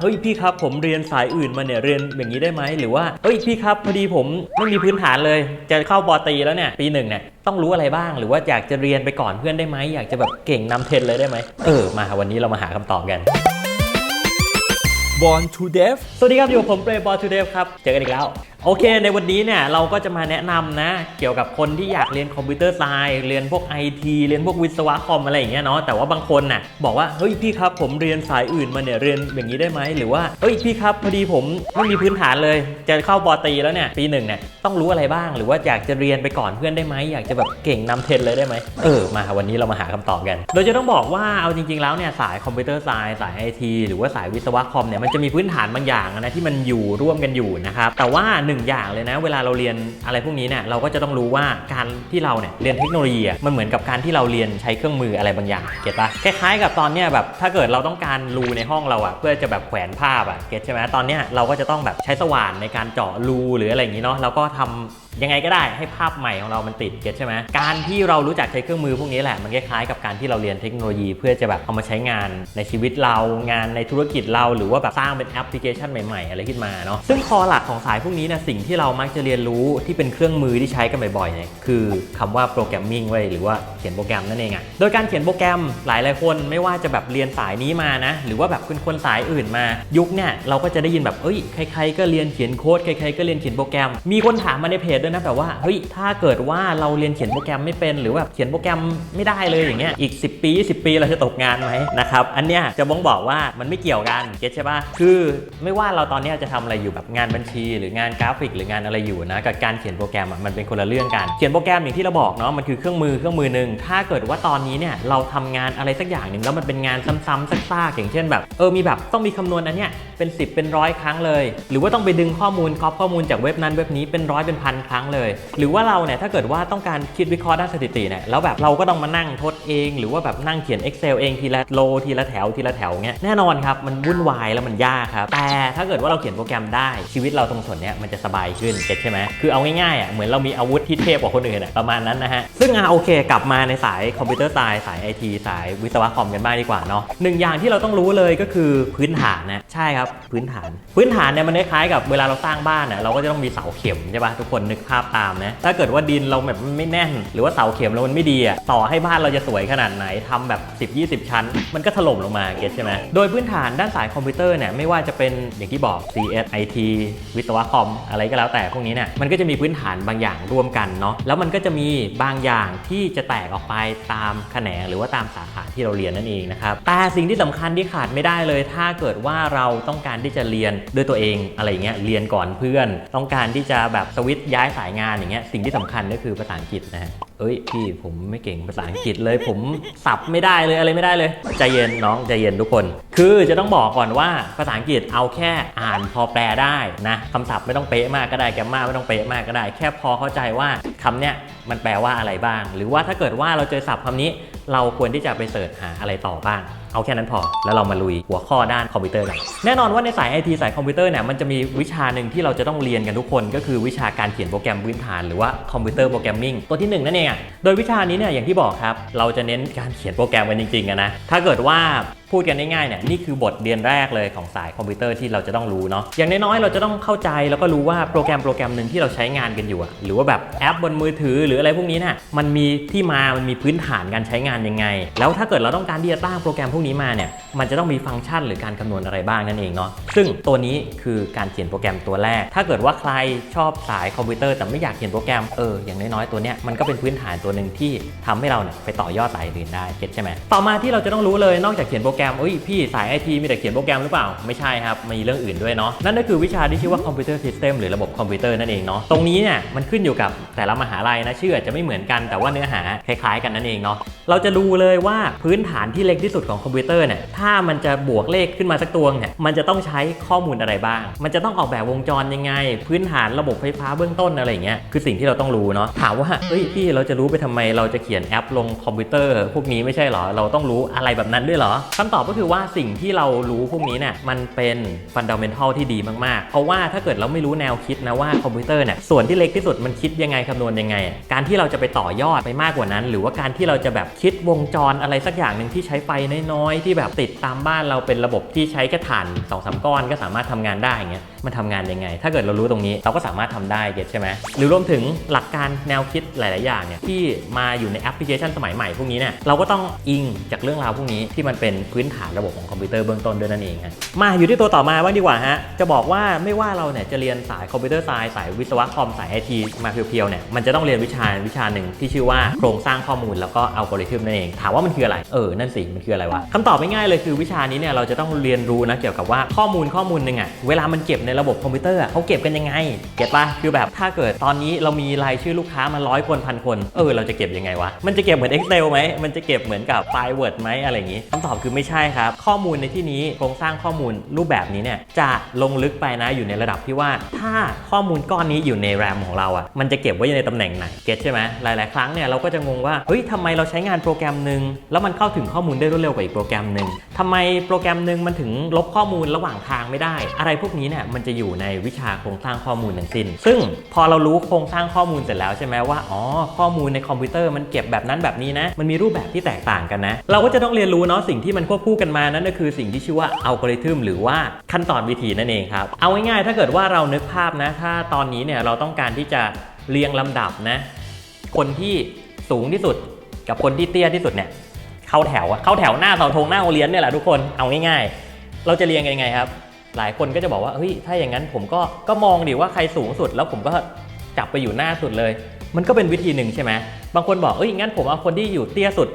เฮ้ยพี่ครับผมเรียนสายอื่นมาเนี่ยเรียนอย่างนี้ได้ไหมหรือว่าเฮ้ยพี่ครับพอดีผมไม่มีพื้นฐานเลย จะเข้าปอตรีแล้วเนี่ยปีหนึ่งเนี่ยต้องรู้อะไรบ้าง หรือว่าอยากจะเรียนไปก่อนเพื่อนได้ไหมอยากจะแบบเก่งนำเทรนเลยได้ไหมเออมาวันนี้เรามาหาคำตอบกัน Born to Deaf สวัสดีครับอยู่กับผมเปรย์บอลทูเดฟครับเจอกันอีกแล้ว โอเค ในวันนี้เนี่ยเราก็จะมาแนะนำนะ เกี่ยวกับคนที่อยากเรียนคอมพิวเตอร์ไซน์เรียนพวก IT เรียนพวกวิศวะคอมอะไรอย่างเงี้ยเนาะแต่ว่าบางคนน่ะบอกว่าเฮ้ยพี่ครับผมเรียนสายอื่นมาเนี่ยเรียนอย่างนี้ได้ไหมหรือว่าเฮ้ยพี่ครับพอดีผมไม่มีพื้นฐานเลย จะเข้าปอตีแล้วเนี่ยปีหนึ่งเนี่ยต้องรู้อะไรบ้าง หรือว่าอยากจะเรียนไปก่อนเพื่อนได้ไหมอยากจะแบบเก่งนำเทรนเลยได้ไหมเออมาวันนี้เรามาหาคำตอบกัน โดยจะต้องบอกว่าเอาจริง ๆแล้วเนี่ยสายคอมพิวเตอร์ไซน์สาย IT หรือว่าสายวิศวะคอมเนี่ยมันจะมีพื้นฐานบางอย่างนะที่มันอยู่ร่วมกันอยู่นะครับแต่ว่าหนึ่งอย่างเลยนะ เวลาเราเรียนอะไรพวกนี้เนี่ยเราก็จะต้องรู้ว่าการที่เราเนี่ยเรียนเทคโนโลยีอะมันเหมือนกับการที่เราเรียนใช้เครื่องมืออะไรบางอย่างเก็ตปะคล้ายๆ กับตอนเนี้ยแบบถ้าเกิดเราต้องการรูในห้องเราอะเพื่อจะแบบแขวนภาพอะเก็ตใช่ไหมตอนเนี้ยเราก็จะต้องแบบใช้สว่านในการเจาะรูหรืออะไรอย่างนี้เนาะแล้วก็ทำ ยังไงก็ได้ให้ภาพใหม่ของเรามันติดเก็ตใช่ไหมการที่เรารู้จักใช้เครื่องมือพวกนี้แหละมันคล้ายๆกับการที่เราเรียนเทคโนโลยีเพื่อจะแบบเอามาใช้งานในชีวิตเรางานในธุรกิจเราหรือว่าแบบสร้างเป็นแอปพลิเคชันใหม่ๆ อะไรขึ้นมาเนาะซึ่งคอหลักของสายพวกนี้นี่ยสิ่งที่เรามักจะเรียนรู้ที่เป็นเครื่องมือที่ใช้กันบ่อยๆเนี่ยคือคำว่าโปรแกรมมิ่งไว้หรือว่าเขียนโปรแกรมนั่นเองอะโดยการเขียนโปรแกรมหลายๆคนไม่ว่าจะแบบเรียนสายนี้มานะหรือว่าแบบเป็นคนสายอื่นมา ยุคเนี่ยเราก็จะได้ยินแบบเอ้ยใครๆก็เรียนเขียนโค้ดใครๆก็เรียนเขียนโปรแกรม มีคนถามมาในเพจด้วยนะแบบว่าเฮ้ยถ้าเกิดว่าเราเรียนเขียนโปรแกรมไม่เป็น หรือแบบเขียนโปรแกรมไม่ได้เลยอย่างเงี้ยอีก 10 ปี10ปีเราจะตกงานไหมนะครับอันเนี้ยจะบ้องบอกว่ามันไม่เกี่ยวกันเก็ตใช่ปะคือไม่ว่าเราตอนนี้จะทำอะไรอยู่แบบงานบัญชี หรืองานกราฟิก หรืองานอะไรอยู่นะกับการเขียนโปรแกรมมันเป็นคนละเรื่องกันเขียนโปรแกรมอย่างที่เราบอกเนาะมันคือเครื่องมือเครื่องมือหนึ่งถ้าเกิดว่าตอนนี้เนี่ยเราทำงานอะไรสักอย่างหนึ่งแล้วมันเป็นงานซ้ำๆซากๆอย่างเช่นแบบเออมีแบบต้องมีคำนวณอันเนี้ยเป็น 10 เป็นร้อยครั้งเลย หรือว่าต้องไปดึงข้อมูลครอบข้อมูลจากเว็บนั้นเว็บนี้เป็นร้อยเป็นพันครั้งเลย หรือว่าเราเนี่ยถ้าเกิดว่าต้องการคิดวิเคราะห์ด้านสถิติเนี่ยแล้วแบบเราก็ต้องมานั่งทดเอง หรือว่าแบบนั่งเขียน Excel เองทีละโลทีละแถวทีละแถวเงี้ยแน่นอนครับมันวุ่นวายแล้วมันยากครับแต่ถ้าเกิดว่าเราเขียนโปรแกรมได้ชีวิตเราตรงส่วนเนี้ยมันจะสบายขึ้นเก็ตใช่ไหมคือเอาง่ายๆอะเหมือนเรามีอาวุธที่เทพกว่าคนอื่นอะประมาณนั้นนะฮะซึ่งอะโอเค กลับมาในสายคอมพิวเตอร์ไซน์สายไอทีสายวิศวะคอมกันบ้างดีกว่าเนาะหนึ่งอย่างที่เราต้องรู้เลยก็คือพื้นฐานนะใช่ครับพื้นฐาน พื้นฐานเนี่ยมันคล้ายกับเวลาเราสร้างบ้านอะเราก็จะต้องมีเสาเข็มใช่ปะทุกคนนึกภาพตามนะ ถ้าเกิดว่าดินเราแบบไม่แน่น หรือว่าเสาเข็มเรามันไม่ดีอะต่อให้บ้านเราจะสวยขนาดไหนทำแบบ 10-20 ชั้น มันก็ถล่มลงมาเก็ตใช่ไหมโดยพื้นฐานด้านสายคอมพิวเตอร์เนี่ยไม่ว่าจะเป็นอย่างที่บอก CS IT วิศวะคอมอะไรก็แล้วแต่พวกนี้เนี่ยมันก็จะมีพื้นฐานบางอย่างร่วมกันเนาะแล้วมันก็จะมีบางอย่างที่จะแตกออกไปตามแขนงหรือว่าตามสาขาที่เราเรียนนั่นเองนะครับแต่สิ่งที่สำคัญที่ขาดไม่ได้เลย ถ้าเกิดว่าเราต้องการที่จะเรียนด้วยตัวเองอะไรเงี้ยเรียนก่อนเพื่อน ต้องการที่จะแบบสวิตช์ย้ายสายงานอย่างเงี้ยสิ่งที่สำคัญก็คือภาษาอังกฤษนะฮะเอ้ยพี่ผมไม่เก่งภาษาอังกฤษเลย ผมสับไม่ได้เลยอะไรไม่ได้เลย ใจเย็นน้องใจเย็นทุกคน คือจะต้องบอกก่อนว่าภาษาอังกฤษเอาแค่อ่านพอแปลได้นะคำศัพท์ไม่ต้องเป๊ะมากก็ได้แกมมาไม่ต้องเป๊ะมากก็ได้ แค่พอเข้าใจว่าคำเนี้ย มันแปลว่าอะไรบ้าง หรือว่าถ้าเกิดว่าเราเจอศัพท์คำนี้ เราควรที่จะไปเสิร์ชหาอะไรต่อบ้าง เอาแค่นั้นพอ แล้วเรามาลุยหัวข้อด้านคอมพิวเตอร์กัน แน่นอนว่าในสาย IT สายคอมพิวเตอร์เนี่ย มันจะมีวิชาหนึ่งที่เราจะต้องเรียนกันทุกคน ก็คือวิชาการเขียนโปรแกรมพื้นฐานหรือว่าคอมพิวเตอร์โปรแกรมมิ่งตัวที่หนึ่งนั่นเองโดยวิชานี้เนี่ย อย่างที่บอกครับ เราจะเน้นการเขียนโปรแกรมกันจริงๆนะ ถ้าเกิดว่าพูดกันง่ายๆเนี่ยนี่คือบทเรียนแรกเลยของสายคอมพิวเตอร์ที่เราจะต้องรู้เนาะอย่างน้อยๆเราจะต้องเข้าใจแล้วก็รู้ว่าโปรแกรมโปรแกรมหนึ่งที่เราใช้งานกันอยู่อะหรือว่าแบบแอปบนมือถือหรืออะไรพวกนี้น่ะมันมีที่มามันมีพื้นฐานการใช้งานยังไง แล้วถ้าเกิดเราต้องการที่จะตั้งโปรแกรมพวกนี้มาเนี่ย มันจะต้องมีฟังก์ชันหรือการคำนวณอะไรบ้างนั่นเองเนาะซึ่งตัวนี้คือการเขียนโปรแกรมตัวแรก ถ้าเกิดว่าใครชอบสายคอมพิวเตอร์แต่ไม่อยากเขียนโปรแกรมเอออย่างน้อยๆตัวเนี้ยมันก็เป็นพื้นฐานตัวหนึ่งที่ทำให้เราเนี่ยไปต่อยอดสายอื่นได้เก็ตใช่ไหมต่อมาที่เราจะต้องรู้เลยนอกจากเขียนโปรแกรมเอ้ยพี่สายไอทีมีแต่เขียนโปรแกรมหรือเปล่าไม่ใช่ครับมีเรื่องอื่นด้วยเนาะนั่นก็คือวิชาที่ชื่อว่าคอมพิวเตอร์ซิสเต็มหรือระบบคอมพิวเตอร์นั่นเองเนาะตรงนี้เนี่ยมันขึ้นอยู่กับแต่ละมหาลัยนะชื่ออาจจะไม่เหมือนกันแต่ว่าเนื้อหาคล้ายๆ กันนั่นเองเนาะเราจะดูเลยว่าพื้นฐานที่เล็กที่สุดของคอมพิวเตอร์เนี่ยถ้าามันจะบวกเลขขึ้นมาสักตัวเนี่ยมันจะต้องใช้ข้อมูลอะไรบ้าง มันจะต้องออกแบบวงจรยังไง พื้นฐานระบบไฟฟ้าเบื้องต้นอะไรเงี้ยคือสิ่งที่เราต้องรู้เนาะถามว่าเฮ้ยพี่เราจะรู้ไปทำไมเราจะเขียนแอปลงคอมพิวเตอร์ พวกนี้ไม่ใช่เหรอ เราต้องรู้อะไรแบบนั้นด้วยเหรอคำตอบก็คือว่าสิ่งที่เรารู้พวกนี้เนี่ยมันเป็นฟันดัมเ n นทัลที่ดีมากๆ เพราะว่าถ้าเกิดเราไม่รู้แนวคิดนะว่าคอมพิวเตอร์เนี่ยส่วนที่เล็กที่สุดมันคิดยังไงคำนวณยังไง การที่เราจะไปต่อยอดไปมากกว่านั้น หรือว่าการที่เราจะแบบคิดวงจรอะไรสักอย่างหนึ่งที่ใช้ไฟน้อยๆที่แบบติดตามบ้านเราเป็นระบบที่ใช้แค่ถ่านสองสามก้อนก็สามารถทำงานได้เงี้ยมันทำงานยังไง ถ้าเกิดเรารู้ตรงนี้เราก็สามารถทำได้เก็ตใช่ไหมหรือรวมถึงหลักการแนวคิดหลาย ๆ อย่างเนี่ยที่มาอยู่ในแอปพลิเคชันสมัยใหม่พวกนี้เนี่ยเราก็ต้องอิงจากเรื่องราวพวกนี้ที่มันเป็นพื้นฐานระบบของคอมพิวเตอร์เบื้องต้นด้วยนั่นเองฮะมาอยู่ที่ตัวต่อมาบ้างดีกว่าฮะจะบอกว่าไม่ว่าเราเนี่ยจะเรียนสายคอมพิวเตอร์ไซน์สายวิศวะคอมสายไอทีมาเพียวๆเนี่ยมันจะต้องเรียนวิชาวิชาหนึ่งที่ชื่อว่าโครงสร้างข้อมูลแล้วก็อัลกอริทึมนั่นเองถามว่ามันคืออะไรเออนั่นสิมันคืออะไรวะคำตอบไม่ง่ายเลยคือวิชานี้เนี่ยเราจะต้องเรียนรู้นะเกี่ยวกับว่าข้อมูลข้อมูลหนึ่งอะเวลามันเก็บในระบบคอมพิวเตอร์เขาเก็บกันยังไง เก็ตปะคือแบบถ้าเกิดตอนนี้เรามีรายชื่อลูกค้ามาร้อยคนพันคน เออเราจะเก็บยังไงวะ มันจะเก็บเหมือน Excel ไหมมันจะเก็บเหมือนกับไฟล์ Word ไหมอะไรอย่างนี้คำตอบคือไม่ใช่ครับ ข้อมูลในที่นี้โครงสร้างข้อมูลรูปแบบนี้เนี่ยจะลงลึกไปนะอยู่ในระดับที่ว่า ถ้าข้อมูลก้อนนี้อยู่ในแรมของเราอะ่ะมันจะเก็บไว้ในตำแหน่งไหนเก็ตใช่ไหมหลาย ๆ ครั้งเนี่ยเราก็จะงงว่าเฮ้ยทำไมเราใช้งานโปรแกรมหนึ่งแล้วมันเข้าถึงข้อมูลได้รวดเร็วกว่าอีกโปรแกรมหนึ่ง ทำไมโปรแกรมหนึ่งมันถึงลบข้อมูลระหว่างทางไม่ได้ อะไรพวกนี้เนี่ยมันจะอยู่ในวิชาโครงสร้างข้อมูลทั้งสิ้น ซึ่งพอเรารู้โครงสร้างข้อมูลเสร็จแล้วใช่ไหมว่าอ๋อข้อมูลในคอมพิวเตอร์มันเก็บแบบนั้นแบบนี้นะมันมีรูปแบบที่แตกต่างกันนะ เราก็จะต้องเรียนรู้เนาะสิ่งที่มันควบคู่กันมานั่นก็คือสิ่งที่ชื่อว่าอัลกอริทึมหรือว่าขั้นตอนวิธีนั่นเองครับเอาง่ายๆถ้าเกิดว่าเรานึกภาพนะถ้าตอนนี้เนี่ยเราต้องการที่จะเรียงลำดับนะคนที่สูงที่สุดกับคนที่เตี้ยที่สุดเนี่ย เข้าแถวอะเข้าแถวหน้าเสาธงหน้าโรงเรียนเนี่ยแหละทุกคนเอาง่ายๆ เราจะเรียงกันยังไงครับ หลายคนก็จะบอกว่าเฮ้ยถ้าอย่างนั้นผมก็ก็มองดิว่าใครสูงสุด แล้วผมก็จับไปอยู่หน้าสุดเลย มันก็เป็นวิธีหนึ่งใช่ไหมบางคนบอกเอ้ยงั้นผมเอาคนที่อยู่เตี้ยสุด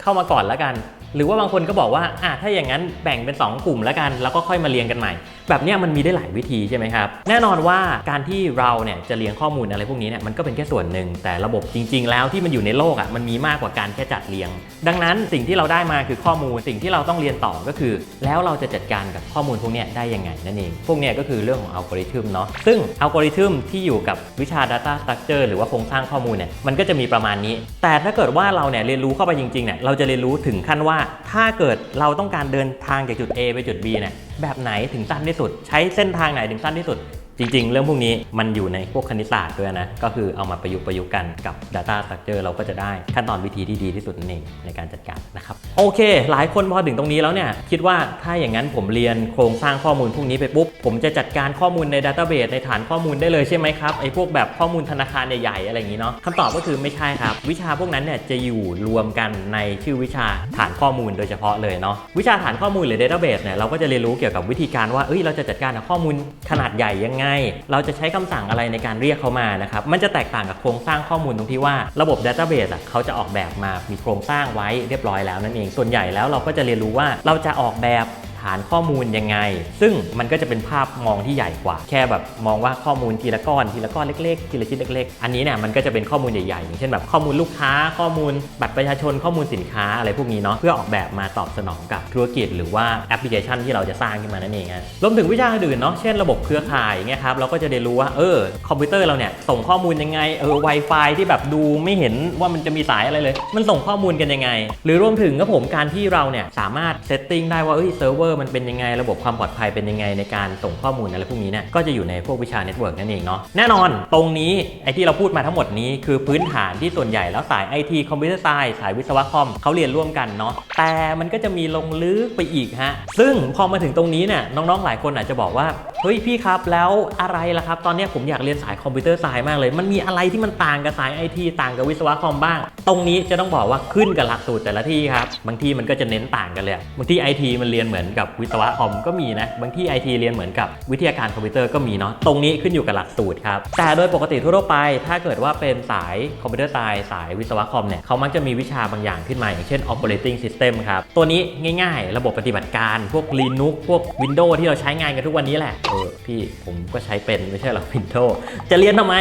เข้ามาก่อนแล้วกัน หรือว่าบางคนก็บอกว่าอะถ้าอย่างนั้นแบ่งเป็น 2 กลุ่มแล้วกัน แล้วก็ค่อยมาเรียงกันใหม่ แบบนี้มันมีได้หลายวิธีใช่ไหมครับ แน่นอนว่าการที่เราเนี่ยจะเรียงข้อมูลอะไรพวกนี้เนี่ยมันก็เป็นแค่ส่วนหนึ่ง แต่ระบบจริง ๆ แล้วที่มันอยู่ในโลกอะมันมีมากกว่าการแค่จัดเรียง ดังนั้นสิ่งที่เราได้มาคือข้อมูลสิ่งที่เราต้องเรียนต่อก็คือ แล้วเราจะจัดการกับข้อมูลพวกนี้ได้ยังไงนั่นเองพวกนี้ก็คือเรื่องของอัลกอริทึมเนาะซึ่งอัลกอริทึมที่อยู่กับวิชา Data Structure หรือว่าโครงสร้างข้อมูลเนี่ยมันก็จะมีประมาณนี้ แต่ถ้าเกิดว่าเราเนี่ยเรียนรู้เข้าไปจริงๆเนี่ยเราจะเรียนรู้ถึงขั้นว่าถ้าเกิดเราต้องการเดินทางจากจุด A ไปจุด B เนี่ย แบบไหนถึงสั้นที่สุด ใช้เส้นทางไหนถึงสั้นที่สุด จริงๆ เรื่องพวกนี้มันอยู่ในพวกคณิตศาสตร์ด้วยนะ ก็คือเอามาประยุกต์ประยุกต์กันกับ Data Structure เราก็จะได้ขั้นตอนวิธีที่ดีที่สุดนั่นเองในการจัดการนะครับ โอเค หลายคนพอถึงตรงนี้แล้วเนี่ย คิดว่าถ้าอย่างนั้นผมเรียนโครงสร้างข้อมูลพวกนี้ไปปุ๊บ ผมจะจัดการข้อมูลใน Database ในฐานข้อมูลได้เลยใช่ไหมครับไอ้พวกแบบข้อมูลธนาคารใหญ่ๆอะไรอย่างนี้เนาะคำตอบก็คือไม่ใช่ครับ วิชาพวกนั้นเนี่ยจะอยู่รวมกันในชื่อวิชาฐานข้อมูลโดยเฉพาะเลยเนาะวิชาฐานข้อมูลหรือ Database เนี่ยเราก็จะเรียนรู้เกี่ยวกับวิธีการว่าเอ้ยเราจะจัดการข้อมูลขนาดใหญ่ยังไงเราจะใช้คำสั่งอะไรในการเรียกเขามานะครับ มันจะแตกต่างกับโครงสร้างข้อมูลตรงที่ว่าระบบ Database อะเขาจะออกแบบมามีโครงสร้างไว้เรียบร้อยแล้วนั่นเอง ส่วนใหญ่แล้วเราก็จะเรียนรู้ว่าเราจะออกแบบานข้อมูลยังไง ซึ่งมันก็จะเป็นภาพมองที่ใหญ่กว่า แค่แบบมองว่าข้อมูลทีละก้อนทีละก้อนเล็กๆ ทีละชิ้นเล็กๆ อันนี้เนี่ยมันก็จะเป็นข้อมูลใหญ่ๆอย่างเช่นแบบข้อมูลลูกค้า ข้อมูลบัตรประชาชนข้อมูลสินค้าอะไรพวกนี้เนาะเพื่อออกแบบมาตอบสนองกับธุรกิจ หรือว่าแอปพลิเคชันที่เราจะสร้างขึ้นมานั่นเองรวมถึงวิชาอื่นเนาะเช่นระบบเครือข่ายเงี้ยครับเราก็จะเรียนรู้ว่าเออคอมพิวเตอร์เราเนี่ยส่งข้อมูลยังไงเออ Wi-Fi ที่แบบดูไม่เห็นว่ามันจะมีสายอะไรเลย มันส่งข้อมูลกันยังไง หรือรวมถึงก็ผมการที่เราเนี่ยสามารถเซตติ้งได้ว่าเอ้ยเซิร์ฟเวอร์มันเป็นยังไง ระบบความปลอดภัยเป็นยังไงในการส่งข้อมูลอะไรพวกนี้เนี่ยก็จะอยู่ในพวกวิชาเน็ตเวิร์กนั่นเองเนาะแน่นอนตรงนี้ไอที่เราพูดมาทั้งหมดนี้คือพื้นฐานที่ส่วนใหญ่แล้วสายไอทีคอมพิวเตอร์ไซส์สายวิศวะคอมเขาเรียนร่วมกันเนาะแต่มันก็จะมีลงลึกไปอีกฮะซึ่งพอมาถึงตรงนี้เนี่ยน้องๆหลายคนอาจจะบอกว่าเฮ้ยพี่ครับแล้วอะไรล่ะครับ ตอนนี้ผมอยากเรียนสายคอมพิวเตอร์ไซส์มากเลย มันมีอะไรที่มันต่างกับสายไอทีต่างกับวิศวะคอมบ้าง ตรงนี้จะต้องบอกว่าขึ้นกับหลักสูตรแต่ละที่ครับ บางที่มันก็จะเน้นต่างกันเลย บางที่ไอทีมันเรียนเหมือนกับวิศวะคอมก็มีนะ บางที่ไอทีเรียนเหมือนกับวิทยาการคอมพิวเตอร์ก็มีเนาะ ตรงนี้ขึ้นอยู่กับหลักสูตรครับ แต่โดยปกติทั่วไป ถ้าเกิดว่าเป็นสายคอมพิวเตอร์ไซส์สายวิศวะคอมเนี่ย เขามักจะมีวิชาบางอย่างขึ้นมาอย่างเช่น operating system ครับ ตัวนี้ง่าย ๆ ระบบปฏิบัติการ พวก Linux พวก Windows ที่เราใช้งานกันทุกวันนี้แหละเออพี่ผมก็ใช้เป็นไม่ใช่หรอ Windows จะเรียนทำไม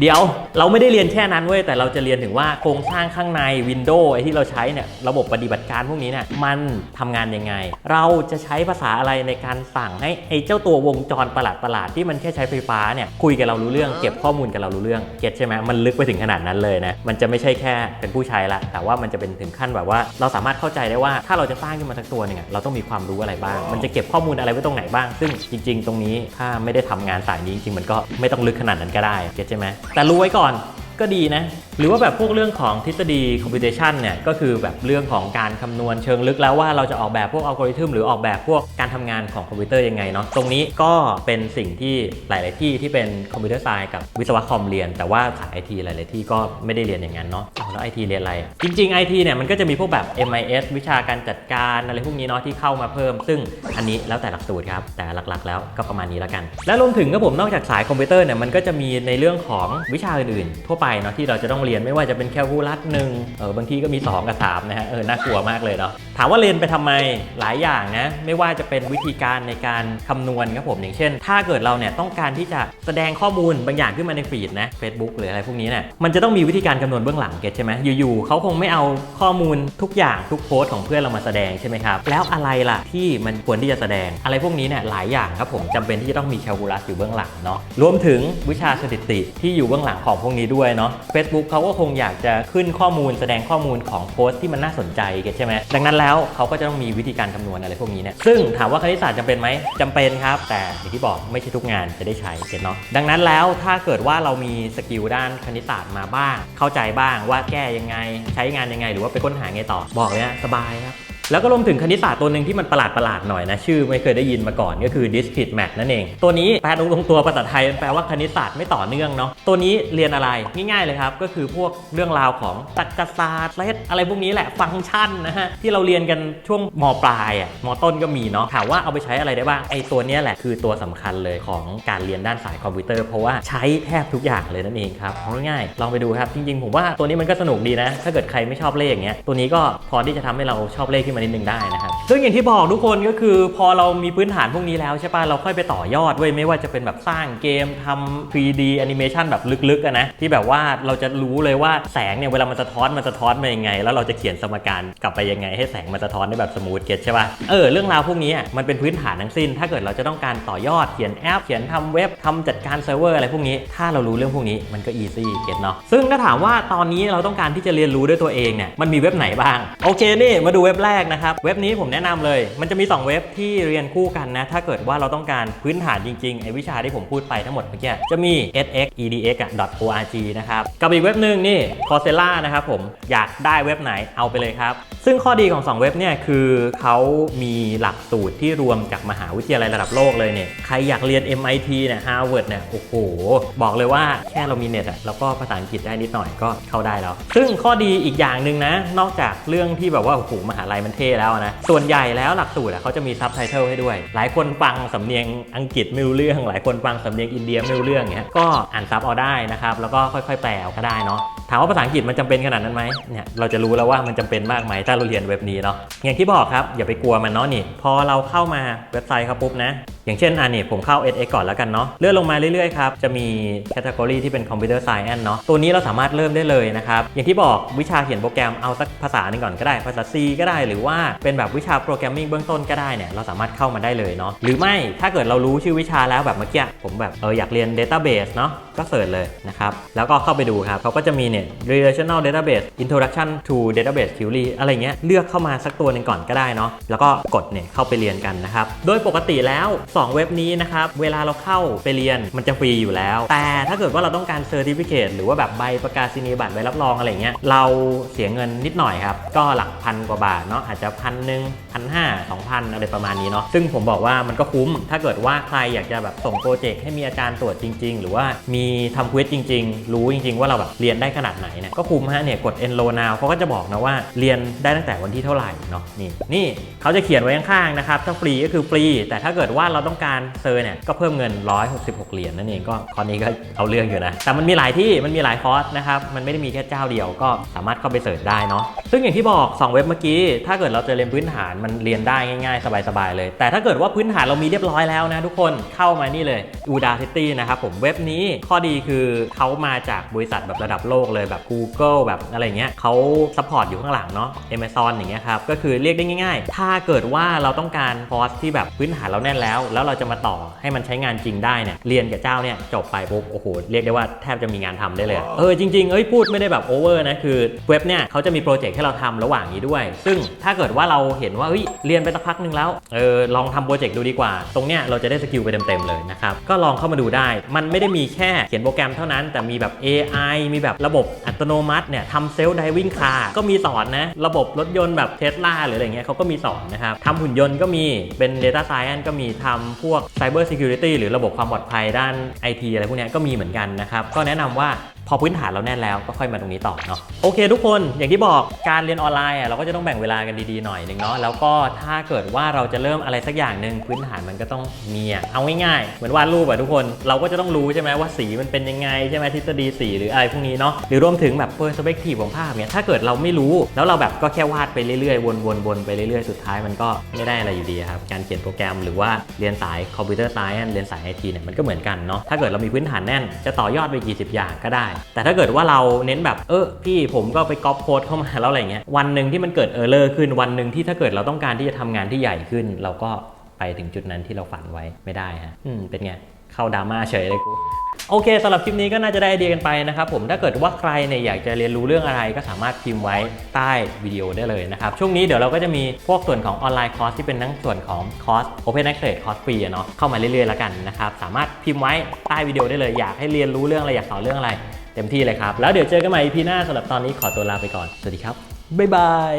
เดี๋ยวเราไม่ได้เรียนแค่นั้นเว้ยแต่เราจะเรียนถึงว่าโครงสร้างข้างใน Windows ไอที่เราใช้เนี่ยระบบปฏิบัติการพวกนี้เนี่ยมันทำงานยังไง เราจะใช้ภาษาอะไรในการสั่งให้ไอ้เจ้าตัววงจรประหลาดประหลาดที่มันแค่ใช้ไฟฟ้าเนี่ยคุยกับเรารู้เรื่องเก็บข้อมูลกับเรารู้เรื่องเก็ตใช่ไหมมันลึกไปถึงขนาดนั้นเลยนะมันจะไม่ใช่แค่เป็นผู้ใช้ละแต่ว่ามันจะเป็นถึงขั้นแบบว่า เราสามารถเข้าใจได้ว่าถ้าเราจะสร้างขึ้นมาสักตัวหนึ่งเราต้องมีความรู้อะไรบ้าง มันจะเก็บข้อมูลอะไรไว้ตรงไหนบ้าง ซึ่งจริง ๆ ตรงนี้ถ้าไม่ได้ทำงานสายนี้จริงๆมันก็ไม่ต้องลึกขนาดนั้นก็ได้เก็ตใช่ไหมแต่รู้ไว้ก่อนก็ดีนะ หรือว่าแบบพวกเรื่องของทฤษฎีคอมพิวเตชันเนี่ยก็คือแบบเรื่องของการคำนวณเชิงลึกแล้วว่าเราจะออกแบบพวกอัลกอริทึมหรือออกแบบพวกการทำงานของคอมพิวเตอร์ยังไงเนาะตรงนี้ก็เป็นสิ่งที่หลาย ๆ ที่ที่เป็นคอมพิวเตอร์ไซน์กับวิศวะคอมเรียน แต่ว่าสายไอทีหลาย ๆ ที่ก็ไม่ได้เรียนอย่างนั้นเนาะแล้วไอทีเรียนอะไร จริง ๆ IT เนี่ยมันก็จะมีพวกแบบ MIS วิชาการจัดการอะไรพวกนี้เนาะที่เข้ามาเพิ่ม ซึ่งอันนี้แล้วแต่หลักสูตรครับแต่หลัก ๆ แล้วก็ประมาณนี้แล้วกัน และรวมถึงก็ผมนอกจากสายคอมพิวเตอร์เนี่ยมันก็จะมีในเรื่องของวิชาอื่น ๆ ทั่วไปเนาะที่เราจะต้องเรียนไม่ว่าจะเป็นแคลคูลัสหนึ่งเออบางทีก็มี 2 กับ 3 นะฮะเออน่ากลัวมากเลยเนาะถามว่าเรียนไปทำไมหลายอย่างนะ ไม่ว่าจะเป็นวิธีการในการคำนวณครับผมอย่างเช่น ถ้าเกิดเราเนี่ยต้องการที่จะแสดงข้อมูลบางอย่างขึ้นมาในฟีดนะ Facebook หรืออะไรพวกนี้เนี่ยมันจะต้องมีวิธีการคำนวณเบื้องหลังเก็ตใช่ไหมอยู่ๆเขาคงไม่เอาข้อมูลทุกอย่างทุกโพสต์ของเพื่อนเรามาแสดงใช่ไหมครับแล้วอะไรล่ะที่มันควรที่จะแสดงอะไรพวกนี้เนี่ยหลายอย่างครับผมจำเป็นที่จะต้องมีแคลคูลัสอยู่เบื้องหลังเนาะรวมถึงวิชาสถิติที่อยู่เบื้องหลังของพวกนี้ด้วยเนาะ Facebook เขาก็คงอยากจะขึ้นข้อมูลแสดงข้อมูลของโพสต์ที่มันน่าสนใจกันใช่ไหมดังนั้นแล้วเขาก็จะต้องมีวิธีการคำนวณอะไรพวกนี้เนี่ยซึ่งถามว่าคณิตศาสตร์จำเป็นไหมจำเป็นครับ แต่อย่างที่บอกไม่ใช่ทุกงานจะได้ใช้เก็ตเนาะดังนั้นแล้วถ้าเกิดว่าเรามีสกิลด้านคณิตศาสตร์มาบ้าง เข้าใจบ้างว่าแก้ยังไง ใช้งานยังไง หรือว่าไปค้นหาไงต่อบอกเลยนะสบายครับ แล้วก็รวมถึงคณิตศาสตร์ตัวหนึ่งที่มันประหลาดประหลาดหน่อยนะ ชื่อไม่เคยได้ยินมาก่อนก็คือ discrete math นั่นเอง ตัวนี้แปลตรงตัวภาษาไทยแปลว่าคณิตศาสตร์ไม่ต่อเนื่องเนาะตัวนี้เรียนอะไรง่ายๆเลยครับ ก็คือพวกเรื่องราวของตรรกศาสตร์เซตอะไรพวกนี้แหละฟังก์ชันนะฮะที่เราเรียนกันช่วงมปลายอะมต้นก็มีเนาะถามว่าเอาไปใช้อะไรได้บ้างไอ้ตัวนี้แหละคือตัวสำคัญเลยของการเรียนด้านสายคอมพิวเตอร์เพราะว่าใช้แทบทุกอย่างเลยนั่นเองครับง่ายๆลองไปดูครับจริงๆผมว่าตัวนี้มันก็สนุกดีนะ ถ้าเกิดใครไม่ชอบเลขอย่างเงี้ยตัวนี้ก็พอที่จะทำให้เราชอบเลขขึ้นมานิดนึงได้นะครับซึ่งอย่างที่บอกทุกคนก็คือ พอเรามีพื้นฐานพวกนี้แล้วใช่ป่ะเราค่อยไปต่อยอดเว้ยไม่ว่าจะเป็นแบบสร้างเกมทำ 3D animation แบบลึกๆนะที่แบบว่าเราจะรู้เลยว่าแสงเนี่ยเวลามันสะท้อนมันสะท้อนมายังไง แล้วเราจะเขียนสมการกลับไปยังไง ให้แสงมันสะท้อนได้แบบสมูทเก็ตใช่ป่ะเออเรื่องราวพวกนี้มันเป็นพื้นฐานทั้งสิ้น ถ้าเกิดเราจะต้องการต่อยอดเขียนแอป เขียนทำเว็บทำจัดการเซิร์ฟเวอร์อะไรพวกนี้ ถ้าเรารู้เรื่องพวกนี้มันก็อีซี่เก็ตเนาะซึ่งถ้าถามว่าตอนนี้เราต้องการที่จะเรียนรู้ด้วยตัวเองเนี่ยมันมีเว็บไหนบ้างโอเคนี่มาดูเว็บแรกนะครับ เว็บนี้ผมแนะนำเลย มันจะมี 2 เว็บที่เรียนคู่กันนะ ถ้าเกิดว่าเราต้องการพื้นฐานจริงๆ ไอวิชาที่ผมพูดไปทั้งหมดเมื่อกี้ จะมี sxedx.org นะครับ กับอีกเว็บหนึ่งนี่ Coursera นะครับผม อยากได้เว็บไหนเอาไปเลยครับ ซึ่งข้อดีของ 2 เว็บเนี่ยคือเขามีหลักสูตรที่รวมจากมหาวิทยาลัยระดับโลกเลยเนี่ย ใครอยากเรียน MIT เนี่ย Harvard เนี่ย โอ้โห บอกเลยว่าแค่เรามีเน็ตอะแล้วก็ภาษาอังกฤษได้นิดหน่อยก็เข้าได้แล้ว ซึ่งข้อดีอีกอย่างหนึ่งนะ นอกจากเรื่องที่แบบว่าโอ้โหมหาลัยมันเท่แล้วนะ ส่วนใหญ่แล้วหลักสูตรเขาจะมีซับไตเติลให้ด้วย หลายคนฟังสำเนียงอังกฤษไม่รู้เรื่อง หลายคนฟังสำเนียงอินเดียไม่รู้เรื่องเงี้ยก็อ่านซับเอาได้นะครับ แล้วก็ค่อยๆ แปลก็ได้เนาะามว่าภาษาอังกฤษมันจำเป็นขนาดนั้นไหมเนี่ยเราจะรู้แล้วว่ามันจำเป็นมากไหมถ้าเราเรียนเว็บนี้เนาะอย่างที่บอกครับอย่าไปกลัวมันเนาะนี่พอเราเข้ามาเว็บไซต์เขาปุ๊บนะ อย่างเช่นอันนี้ผมเข้า SX ก่อนแล้วกันเนาะเลื่อนลงมาเรื่อยๆครับจะมีแคตตากรีที่เป็นคอมพิวเตอร์ไซแอนเนาะตัวนี้เราสามารถเริ่มได้เลยนะครับอย่างที่บอกวิชาเขียนโปรแกรมเอาสักภาษาหนึ่งก่อนก็ได้ภาษา C ก็ได้หรือว่าเป็นแบบวิชาโปรแกรมมิ่งเบื้องต้นก็ได้เนี่ยเราสามารถเข้ามาได้เลยเนาะหรือไม่ถ้าเกิดเรารู้ชื่อวิชาแล้วแบบเมื่อกี้ผมแบบเอออยากเรียน Database เนาะก็เสิร์ชเลยนะครับแล้วก็เข้าไปดูครับเขาก็จะมีเนี่ย relational database introduction to database query อะไรเงี้ยเลือกเข้ามาสักตัวหนึ่งก่อนก็ได้เนาะแล้วก็กดเนี่ยเข้าไปเรียนกันนะครับโดยปกติแล้ว 2 เว็บนี้นะครับเวลาเราเข้าไปเรียนมันจะฟรีอยู่แล้ว แต่ถ้าเกิดว่าเราต้องการ certificate หรือว่าแบบใบประกาศนียบัตรใบรับรองอะไรเงี้ยเราเสียเงินนิดหน่อยครับก็หลักพันกว่าบาทเนาะอาจจะพันหนึ่งพันห้าสองพันอะไรประมาณนี้เนาะซึ่งผมบอกว่ามันก็คุ้ม ถ้าเกิดว่าใครอยากจะแบบส่งโปรเจกต์ให้มีอาจารย์ตรวจจริง ๆ หรือว่ามีทำควิสจริง ๆ รู้จริง ๆ ว่าเราแบบเรียนได้ขนาดไหนเนี่ยก็คุ้มฮะเนี่ยกด enroll now เขาก็จะบอกนะว่าเรียนได้ตั้งแต่วันที่เท่าไหร่เนาะนี่นี่เขาจะเขียนไว้ข้างๆนะครับถ้าฟรีก็คือฟรี แต่ถ้าเกิดว่าเราต้องการเซอร์เนี่ยก็เพิ่มเงิน 166 เหรียญนั่นเองก็คอร์สนี้ก็เอาเรื่องอยู่นะ แต่มันมีหลายที่มันมีหลายคอร์สนะครับมันไม่ได้มีแค่เจ้าเดียวก็สามารถเข้าไปเสิร์ชได้เนาะซซึ่งอย่างที่บอก 2 เว็บเมื่อกี้ ถ้าเกิดเราจะเรียนพื้นฐานมันเรียนได้ง่ายๆ สบายๆเลย แต่ถ้าเกิดว่าพื้นฐานเรามีเรียบร้อยแล้วนะทุกคนเข้ามานี่เลย Udacity นะครับผมเว็บนี้ข้อดีคือเขามาจากบริษัทแบบระดับโลกเลยแบบ Google แบบอะไรเงี้ยเขาซัพพอร์ตอยู่ข้างหลังเนาะ Amazon อย่างเงี้ยครับ ก็คือเรียกได้ง่าย ๆ ถ้าเกิดว่าเราต้องการคอร์สที่แบบพื้นฐานเราแน่นแล้ว แล้วเราจะมาต่อให้มันใช้งานจริงได้เนี่ย เรียนกับเจ้าเนี่ยจบไปปุ๊บ โอ้โห เรียกได้ว่าแทบจะมีงานทำได้เลยอะเออจริงๆ เอ้ยพูดไม่ได้แบบโอเวอร์นะ คือเว็บเนี่ยเขาจะมีโปรเจกต์ให้เราทำระหว่างนี้ด้วย ซึ่งถ้าเกิดว่าเราเห็นว่าเฮ้ยเรียนไปสักพักหนึงแล้ว เออลองทำโปรเจกต์ดูดีกว่า ตรงเนี้ยเราจะได้สกิลไปเต็มๆเลยนะครับ ก็ลองเข้ามาดูได้ มันไม่ได้มีแค่เขียนโปรแกรมเท่านั้น แต่มีแบบ AI มีแบบระบบอัตโนมัติเนี่ยทำเซลล์ไดวิ่งคาร์ก็มีสอนนะ ระบบรถยนต์แบบเทสลาหรืออะไรเงี้ยเขาก็มีสอนนะครับทำหุ่นยนต์ก็มีเป็น Data Science ก็มีทำพวก Cyber Security หรือระบบความปลอดภัยด้าน IT อะไรพวกนี้ก็มีเหมือนกันนะครับ ก็แนะนำว่า พอพื้นฐานเราแน่นแล้วก็ค่อยมาตรงนี้ต่อเนาะโอเค ทุกคนอย่างที่บอกการเรียนออนไลน์เราก็จะต้องแบ่งเวลากันดีๆหน่อยหนึ่งเนาะแล้วก็ถ้าเกิดว่าเราจะเริ่มอะไรสักอย่างหนึ่งพื้นฐานมันก็ต้องมีอะเอาง่ายๆเหมือนวาดรูปอะทุกคนเราก็จะต้องรู้ใช่ไหมว่าสีมันเป็นยังไงใช่ไหมทฤษฎีสีหรืออะไรพวกนี้เนาะหรือรวมถึงแบบ perspective ของภาพเนี่ยถ้าเกิดเราไม่รู้แล้วเราแบบก็แค่วาดไปเรื่อยๆวนๆๆไปเรื่อยๆสุดท้ายมันก็ไม่ได้อะไรอยู่ดีครับการเขียนโปรแกรมหรือว่าเรียนสายคอมพิวเตอร์ไซน์เรียนสายไอทีเนี่ยมันก็เหมือนกันเนาะถ้าเกิดเรามีพื้นฐานแน่นจะต่อยอดไปกี่สิบอย่างก็ได้แต่ถ้าเกิดว่าเราเน้นแบบเออพี่ผมก็ไปก๊อปโค้ดเข้ามาแล้วอะไรเงี้ยวันหนึ่งที่มันเกิดเออร์เลอร์ขึ้นวันหนึ่งที่ถ้าเกิดเราต้องการที่จะทำงานที่ใหญ่ขึ้น เราก็ไปถึงจุดนั้นที่เราฝันไว้ไม่ได้ฮะอืมเป็นไงเข้าดราม่าเฉยเลยกูโอเคสำหรับคลิปนี้ก็น่าจะได้ไอเดียกันไปนะครับผมถ้าเกิดว่าใครเนี่ยอยากจะเรียนรู้เรื่องอะไรก็สามารถพิมพ์ไว้ใต้วิดีโอได้เลยนะครับ ช่วงนี้เดี๋ยวเราก็จะมีพวกส่วนของออนไลน์คอร์สที่เป็นทั้งส่วนของคอร์ส Open Access คอร์สฟรีอะเนาะเข้ามาเรื่อยๆแล้วกันนะครับ สามารถพิมพ์ไว้ใต้วิดีโอได้เลย อยากให้เรียนรู้เรื่องอะไรอยากสอนเรื่องอะไร เต็มที่เลยครับ แล้วเดี๋ยวเจอกันใหม่ EP หน้าสำหรับตอนนี้ขอตัวลาไปก่อน สวัสดีครับ บ๊ายบาย